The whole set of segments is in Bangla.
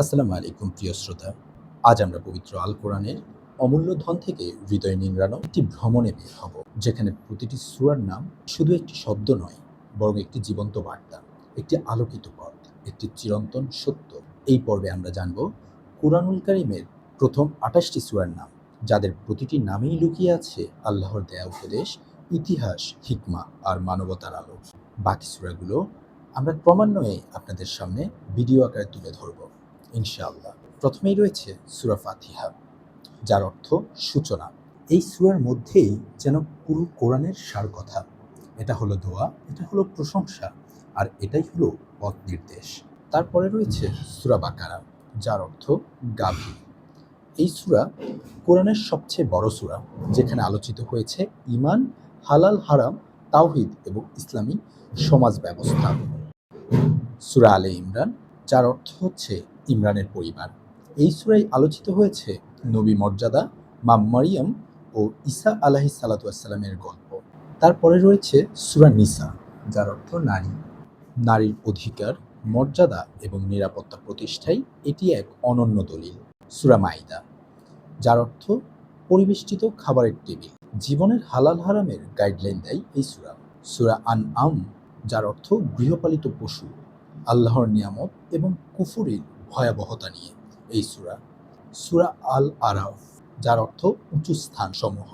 আসসালামু আলাইকুম, প্রিয় শ্রোতা। আজ আমরা পবিত্র আল কোরআনের অমূল্য ধন থেকে হৃদয় নিংড়ানো একটি ভ্রমণে বের হব, যেখানে প্রতিটি সুরার নাম শুধু একটি শব্দ নয়, বরং একটি জীবন্ত বার্তা, একটি আলোকিত পথ, একটি চিরন্তন সত্য। এই পর্বে আমরা জানব কুরআনুল কারিমের প্রথম আঠাশটি সুরার নাম, যাদের প্রতিটি নামেই লুকিয়ে আছে আল্লাহর দেয়া উপদেশ, ইতিহাস, হিকমা আর মানবতার আলো। বাকি সুরাগুলো আমরা ক্রমান্বয়ে আপনাদের সামনে ভিডিও আকারে তুলে ধরব। ইনশাআল্লাহ। প্রথমেই রয়েছে সুরা ফাতিহা, যার অর্থ সূচনা। এই সুরার মধ্যেই যেন পুরো কোরআনের সার কথা এটা হলো দোয়া, এটা হলো প্রশংসা, আর এটাই হলো পথ নির্দেশ। তারপরে রয়েছে সুরা বাকারা, যার অর্থ গাভী। এই সুরা কোরআনের সবচেয়ে বড় সুরা, যেখানে আলোচিত হয়েছে ইমান হালাল, হারাম, তাওহিদ এবং ইসলামী সমাজ ব্যবস্থা। সুরা আলে ইমরান, যার অর্থ হচ্ছে ইমরানের পরিবার। এই সুরাই আলোচিত হয়েছে নবী মর্যাদা, মা মারিয়াম ও ঈসা আলাহি সালাতামের গল্প। তারপরে রয়েছে সুরা নিসা, যার অর্থ নারী। নারীর অধিকার, মর্যাদা এবং নিরাপত্তা প্রতিষ্ঠায় এটি এক অনন্য দলিল, সুরা মাইদা, যার অর্থ পরিবেষ্টিত খাবারের টেবিল। জীবনের হালাল হারামের গাইডলাইন দেয় এই সুরা। সুরা আন আম যার অর্থ গৃহপালিত পশু, আল্লাহর নিয়ামত এবং কুফুরির ভয়াবহতা নিয়ে এই সুরা। সুরা আল আরাফ যার অর্থ উঁচু স্থান সমূহ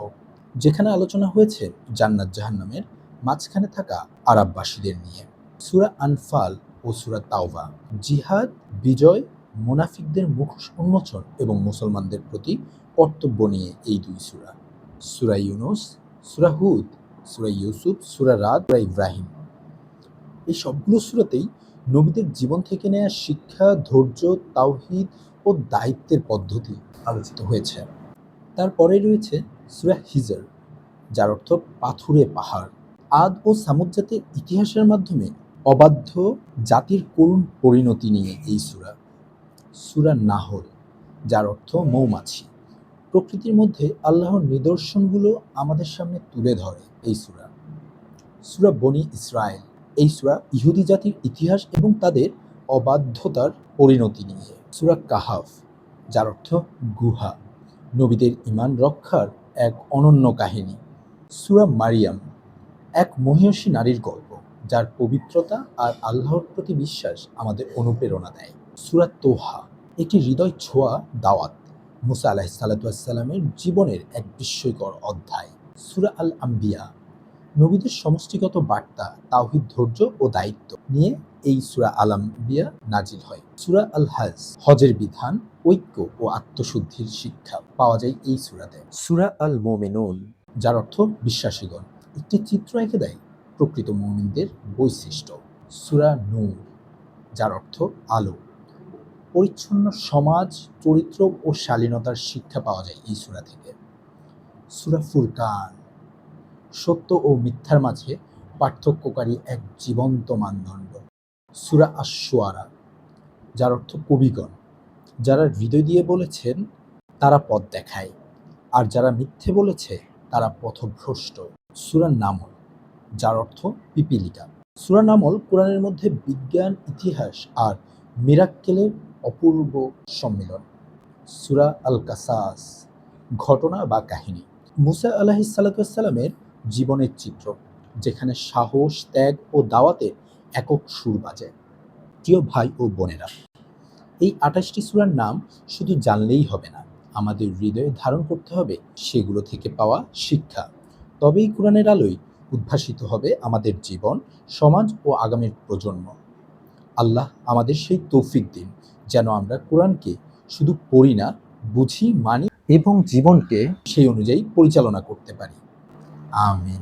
যেখানে আলোচনা হয়েছে জান্নাত জাহান্নামের মাঝখানে থাকা আরববাসীদের নিয়ে। সুরা আনফাল ও সুরা তাওবা, জিহাদ, বিজয়, মুনাফিকদের মুখোশ উন্মোচন এবং মুসলমানদের প্রতি কর্তব্য নিয়ে এই দুই সুরা। সুরা ইউনুস, সুরা হুদ, সুরা ইউসুফ, সুরা রাত সুরা ইব্রাহিম। এই সবগুলো সুরাতেই নবীদের জীবন থেকে নেওয়া শিক্ষা, ধৈর্য, তাওহিদ ও দায়িত্বের পদ্ধতি আলোচিত হয়েছে। তারপরে রয়েছে সুরা হিজার, যার অর্থ পাথুরে পাহাড়। আদ ও সামুদ জাতির ইতিহাসের মাধ্যমে অবাধ্য জাতির করুণ পরিণতি নিয়ে এই সুরা। সুরা নাহল, যার অর্থ মৌমাছি। প্রকৃতির মধ্যে আল্লাহর নিদর্শনগুলো আমাদের সামনে তুলে ধরে এই সুরা। সুরা বনি ইসরায়েল এই সুরা ইহুদি জাতির ইতিহাস এবং তাদের অবাধ্যতার পরিণতি নিয়ে। সুরা কাহাফ, যার অর্থ গুহা, নবীদের ইমান রক্ষার এক অনন্য কাহিনী। সুরা মারিয়াম, এক মহিষী নারীর গল্প, যার পবিত্রতা আর আল্লাহর প্রতি বিশ্বাস আমাদের অনুপ্রেরণা দেয়। সুরা তোহা, একটি হৃদয় ছোঁয়া দাওয়াত, মুসা আলাহ সাল্লাতামের জীবনের এক বিস্ময়কর অধ্যায়। সুরা আল আম্বিয়া নবীদের সমষ্টিগত বার্তা তাওহিদ ধৈর্য ও দায়িত্ব নিয়ে এই সুরা আল আম্বিয়া নাজিল হয়। সুরা আল হাজ হজের বিধান ঐক্য ও আত্মশুদ্ধির শিক্ষা পাওয়া যায় এই সুরাতে। সুরা আল মোমেনুন যার অর্থ বিশ্বাসীগণ। একটি চিত্র এঁকে দেয় প্রকৃত মমিনদের বৈশিষ্ট্য। সুরা নূর যার অর্থ আলো। পরিচ্ছন্ন সমাজ চরিত্র ও শালীনতার শিক্ষা পাওয়া যায় এই সুরা থেকে। সুরা ফুরকান সত্য ও মিথ্যার মাঝে পার্থক্যকারী এক জীবন্ত মানদণ্ড। সুরা আশোয়ারা যার অর্থ কবিগণ। যারা হৃদয় দিয়ে বলেছেন, তারা পথ দেখায়। আর যারা মিথ্যে বলেছে, তারা পথভ্রষ্ট। সুরা নামল, যার অর্থ পিপিলিকা সুরা নামল কোরআনের মধ্যে বিজ্ঞান, ইতিহাস আর মিরাক্কেলের অপূর্ব সম্মিলন। সুরা আল কাসাস ঘটনা বা কাহিনী। মুসা আলাহি সাল্লামের জীবনের চিত্র, যেখানে সাহস, ত্যাগ ও দাওয়াতের একক সুর বাজে। প্রিয় ভাই ও বোনেরা, এই আঠাশটি সুরার নাম শুধু জানলেই হবে না, আমাদের হৃদয়ে ধারণ করতে হবে সেগুলো থেকে পাওয়া শিক্ষা। তবেই কোরআনের আলোয় উদ্ভাসিত হবে আমাদের জীবন, সমাজ ও আগামীর প্রজন্ম। আল্লাহ আমাদের সেই তৌফিক দিন, যেন আমরা কোরআনকে শুধু পড়ি না, বুঝি, মানি এবং জীবনকে সেই অনুযায়ী পরিচালনা করতে পারি। Amém.